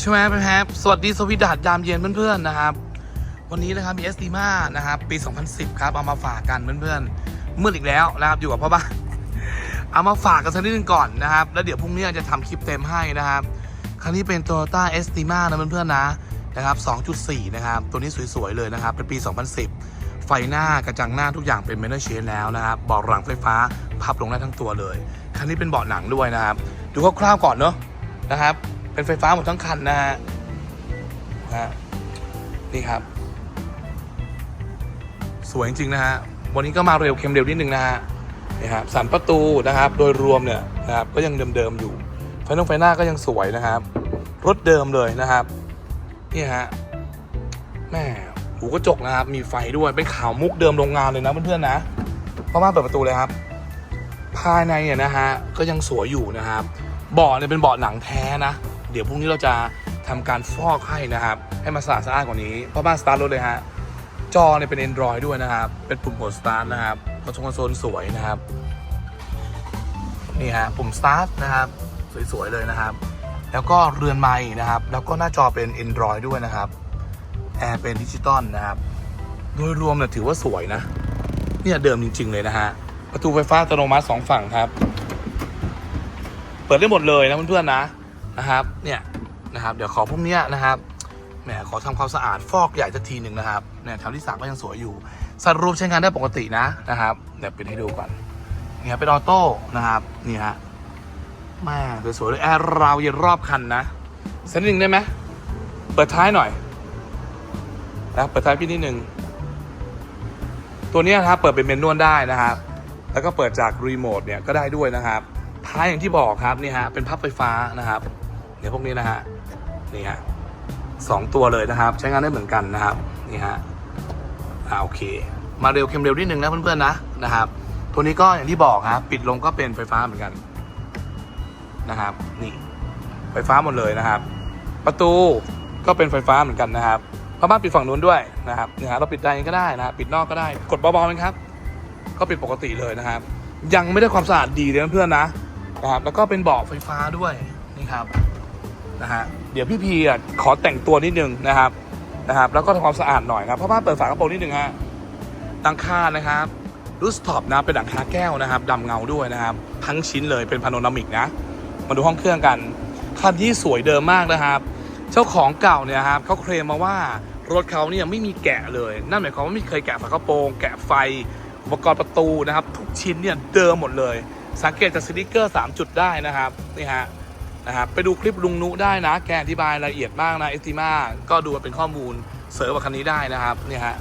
ใช่ไหมครับสวัสดีสวิดาดยามเย็นเพื่อนๆนะครับ วันนี้นะครับมีเอสติมานะครับปี 2010 ครับเอามาฝากกันเพื่อนๆมืดอีกแล้วนะครับอยู่กับพ่อบ้านเอามาฝากกันสักนิดนึงก่อนนะครับ แล้วเดี๋ยวพรุ่งนี้จะทำคลิปเต็มให้นะครับครั้งนี้เป็น Toyota Estima นะเพื่อนๆนะนะครับ 2.4 นะครับ ตัวนี้สวยๆเลยนะครับ เป็นปี 2010 ไฟหน้ากระจังหน้าทุกอย่างเป็นเมทัลเชนแล้วนะครับเบาะหลังไฟฟ้าพับลงได้ทั้งตัวเลย คันนี้เป็นเบาะหนังด้วยนะครับ ดูคร่าวๆก่อนเนาะนะครับ เป็นไฟฟ้าหมดทั้งคันนะฮะนะนี่ครับ สวยจริง ๆ นะฮะ วันนี้ก็มาเร็วเค็มเร็วนิดนึงนะฮะนี่ครับสันประตูนะครับ โดยรวมเนี่ยนะครับก็ยังเดิมๆอยู่ไฟนองไฟหน้าก็ยังสวยนะครับ รถเดิมเลยนะครับนี่ฮะแม่หูกระจกนะครับ มีไฟด้วยเป็นขาวมุกเดิมโรงงานเลยนะเพื่อนๆนะพ่อบ้าเปิดประตูเลยครับ ภายในเนี่ยนะฮะก็ยังสวยอยู่นะครับเบาะเนี่ยเป็นเบาะหนังแท้นะ เดี๋ยวพรุ่งนี้เราจะทำการฟอกให้นะครับ ให้มันสะอาดสะอาดกว่านี้พ่อบ้านสตาร์ทรถเลยฮะจอเนี่ยเป็น Android ด้วยนะครับ เป็นปุ่มกดสตาร์ทนะครับคอนโซลคอนโซลสวยนะครับนี่ฮะปุ่มสตาร์ทนะครับสวยๆเลยนะครับ แล้วก็เรือนไม้นะครับ แล้วก็หน้าจอเป็น Android ด้วยนะครับแอร์เป็นดิจิตอลนะครับ โดยรวมเนี่ยถือว่าสวยนะ เนี่ยเดิมจริง ๆ เลยนะฮะ ประตูไฟฟ้าอัตโนมัติสองฝั่งครับ เปิดได้หมดเลยนะเพื่อนๆนะ นะครับ เนี่ยนะครับ เดี๋ยวขอพวกเนี้ยนะครับแหมขอทำความสะอาดฟอกใหญ่สักทีหนึ่งนะครับเนี่ยแถวที่สามก็ยังสวยอยู่สรุปใช้งานได้ปกตินะนะครับเดี๋ยวปิดให้ดูก่อนนี่ครับเป็นออโต้นะครับนี่ฮะแม่สวยๆเลยแอร์ราวเย็นรอบคันนะสักนิดหนึ่งได้ไหมเปิดท้ายหน่อยนะเปิดท้ายพี่นิดหนึ่งตัวนี้นะครับเปิดเป็นเมนนวลได้นะครับ แล้วก็เปิดจากรีโมทเนี่ยก็ได้ด้วยนะครับ ท้ายอย่างที่บอกครับนี่ฮะเป็นพับไฟฟ้านะครับ เดี๋ยวพวกนี้นะฮะนี่ฮะสองตัวเลยนะครับ ใช้งานได้เหมือนกันนะครับนี่ฮะอ่าโอเค มาเร็วเค็มเร็วนิดนึงนะเพื่อนๆนะนะครับ ตัวนี้ก็อย่างที่บอกครับปิดลงก็เป็นไฟฟ้าเหมือนกันนะครับ นี่ ไฟฟ้าหมดเลยนะครับ ประตูก็เป็นไฟฟ้าเหมือนกันนะครับพม่านปิดฝั่งนู้นด้วยนะครับเนี่ยฮะเราปิดได้ก็ได้นะปิดนอกก็ได้ กดเบาๆเองครับ ก็ปิดปกติเลยนะครับ ยังไม่ได้ความสะอาดดีเลยนเพื่อนนะนะครับ แล้วก็เป็นเบาะไฟฟ้าด้วยนี่ครับ นะฮะเดี๋ยวพี่พีอะขอแต่งตัวนิดนึงนะครับนะครับแล้วก็ทำความสะอาดหน่อยครับเพราะว่าเปิดฝากระโปรงนิดนึงฮะตังคานะครับรูสท็อปนะเป็นหลังคาแก้วนะครับดำเงาด้วยนะครับ ทั้งชิ้นเลยเป็นพาโนรามิกนะ มาดูห้องเครื่องกันคันที่สวยเดิมมากนะครับ เจ้าของเก่าเนี่ยครับเขาเคลมมาว่ารถเขาเนี่ยไม่มีแกะเลย นั่นหมายความว่าไม่เคยแกะฝากระโปรง แกะไฟอุปกรณ์ประตูนะครับ ทุกชิ้นเนี่ยเดิมหมดเลย สังเกตจากสติกเกอร์ 3 จุดได้นะครับนี่ฮะ นะครับไปดูคลิปลุงนุได้นะ แกอธิบายละเอียดมากนะเอสติมาก็ดูเป็นข้อมูลเสริมกับคันนี้ได้นะครับเนี่ยฮะ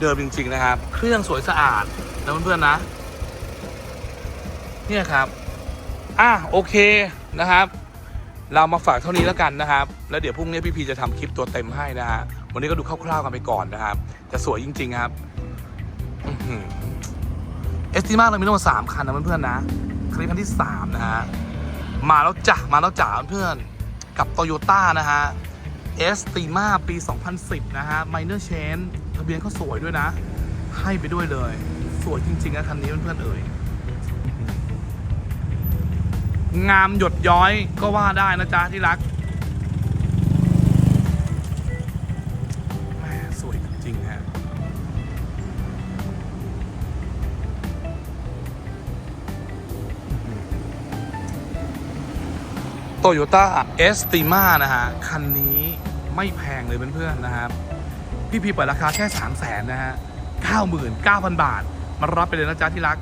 เดิมจริง ๆ นะครับ เครื่องสวยสะอาดนะเพื่อนๆนะ เนี่ยครับ อะโอเคนะครับ เรามาฝากเท่านี้แล้วกันนะครับ แล้วเดี๋ยวพรุ่งนี้พี่พีจะทำคลิปตัวเต็มให้นะฮะวันนี้ก็ดูคร่าวๆกันไปก่อนนะครับจะสวยจริง ๆ ครับเอสติมาเรามีทั้งหมดสามคันนะเพื่อนๆนะ คลิปคันที่สามนะฮะ มาแล้วจ้ะมาแล้วจ้าเพื่อนกับโตโยต้านะฮะเอสติมาปี 2010 นะฮะไมเนอร์เชนทะเบียนเขาสวยด้วยนะ ให้ไปด้วยเลย สวยจริง ๆ นะ คันนี้เพื่อนๆเอ่ย งามหยดย้อยก็ว่าได้นะจ๊ะที่รัก โตโยต้าเอสติมานะฮะ คันนี้ไม่แพงเลยเพื่อนๆนะครับ พี่พีเปิดราคาแค่ 3 0 0แสนนะฮะ 99,000 บาท มารับไปเลยนะจ๊ะที่รัก